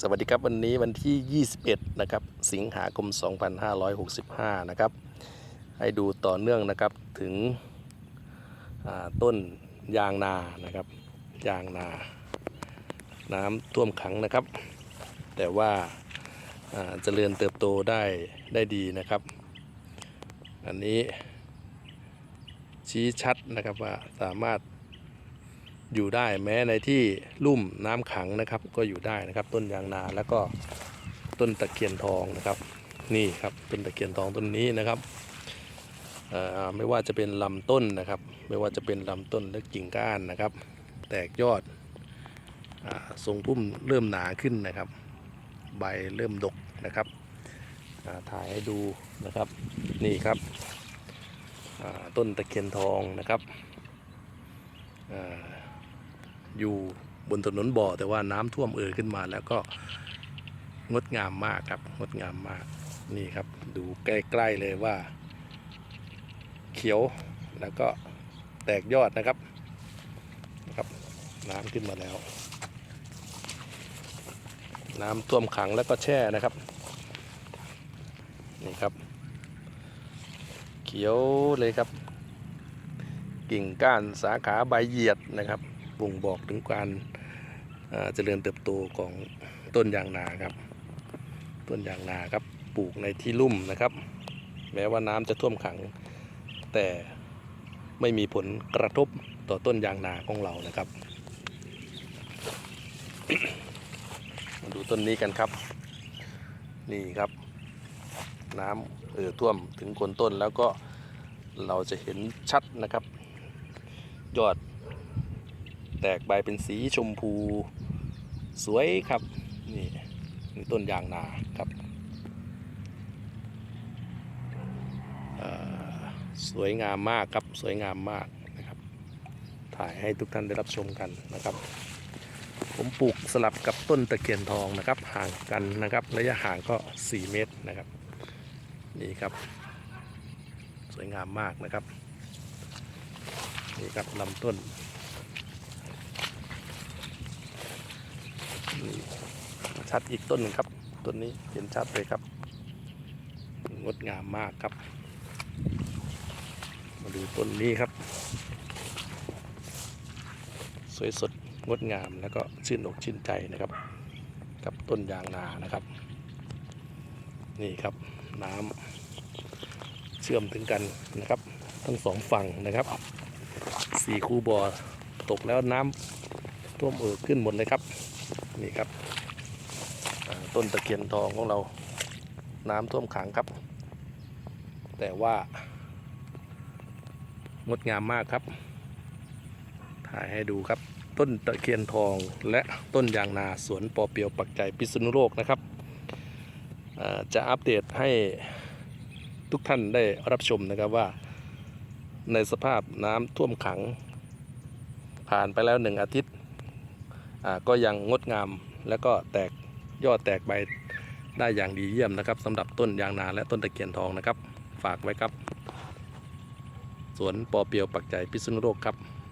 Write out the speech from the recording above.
สวัสดีครับวันนี้วันที่ 21 นะครับ สิงหาคม 2565 นะครับ ให้ดูต่อเนื่องนะครับถึงต้นยางนานะครับ ยางนา น้ำท่วมขังนะครับ แต่ว่าอ่าเจริญเติบโตได้ได้ดีนะครับ อันนี้ชี้ชัดนะครับว่าสามารถ อยู่ได้แม้ในที่ลุ่มน้ำขังนะครับ ก็อยู่ได้นะครับ ต้นยางนาแล้วก็ต้นตะเคียนทองนะครับ นี่ครับต้นตะเคียนทองต้นนี้นะครับไม่ว่าจะเป็นลำต้นนะครับ ไม่ว่าจะเป็นลำต้นและกิ่งก้านนะครับ แตกยอดอทรงพุ่มเริ่มหนาขึ้นนะครับ ใบเริ่มดกนะครับถ่ายให้ดูนะครับนี่ครับต้นตะเคียนทองนะครับ อยู่บนถนนบ่อ แต่ว่าน้ำท่วมเอ่อขึ้นมาแล้วก็งดงามมากครับ งดงามมากนี่ครับ ดูใกล้ๆเลยว่า เขียวแล้วก็แตกยอดนะครับนะครับน้ำขึ้นมาแล้ว น้ำท่วมขังแล้วก็แช่นะครับนี่ครับ เขียวเลยครับ กิ่งก้านสาขาใบเหยียดนะครับ บ่งบอกถึงการเจริญเติบโตของต้นยางนาครับ ต้นยางนาครับปลูกในที่ลุ่มนะครับ แม้ว่าน้ำจะท่วมขัง แต่ไม่มีผลกระทบต่อต้นยางนาของเรานะครับ มาดูต้นนี้กันครับ นี่ครับ น้ำเอ่อท่วมถึงโคนต้นแล้วก็เราจะเห็นชัดนะครับ ยอด ตกใบเป็นสีชมพู สวยครับ นี่นี่ต้นยางนาครับสวยงามมากครับสวยงามมากนะครับ ถ่ายให้ทุกท่านได้รับชมกันนะครับ ผมปลูกสลับกับต้นตะเคียนทองนะครับ ห่างกันนะครับ ระยะห่างก็ 4 เมตรนะครับ นี่ครับ สวยงามมากนะครับ นี่ครับลำต้น นี่ชัดอีกต้นหนึ่งครับต้นนี้เห็นชัดเลยครับ งดงามมากครับ มาดูต้นนี้ครับ สวยสดงดงามแล้วก็ชื่นอกชื่นใจนะครับ กับต้นยางนานะครับ นี่ครับน้ำเชื่อมถึงกันนะครับ ทั้งสองฝั่งนะครับสี่คูบ่อตกแล้วน้ำท่วมเอ่อขึ้นหมดเลยครับ นี่ครับต้นตะเคียนทองของเราน้ำท่วมขังครับ แต่ว่างดงามมากครับ ถ่ายให้ดูครับ ต้นตะเคียนทองและต้นยางนาสวนปอเปียวปักใจพิษณุโลกนะครับ จะอัปเดตให้ทุกท่านได้รับชมนะครับว่า ในสภาพน้ำท่วมขัง ผ่านไปแล้วหนึ่งอาทิตย์ ก็ยังงดงามและก็แตกยอดแตกใบได้อย่างดีเยี่ยมนะครับสำหรับต้นยางนาและต้นตะเคียนทองนะครับ ฝากไว้ครับ สวนปอเปียวปักใจพิษณุโลกครับ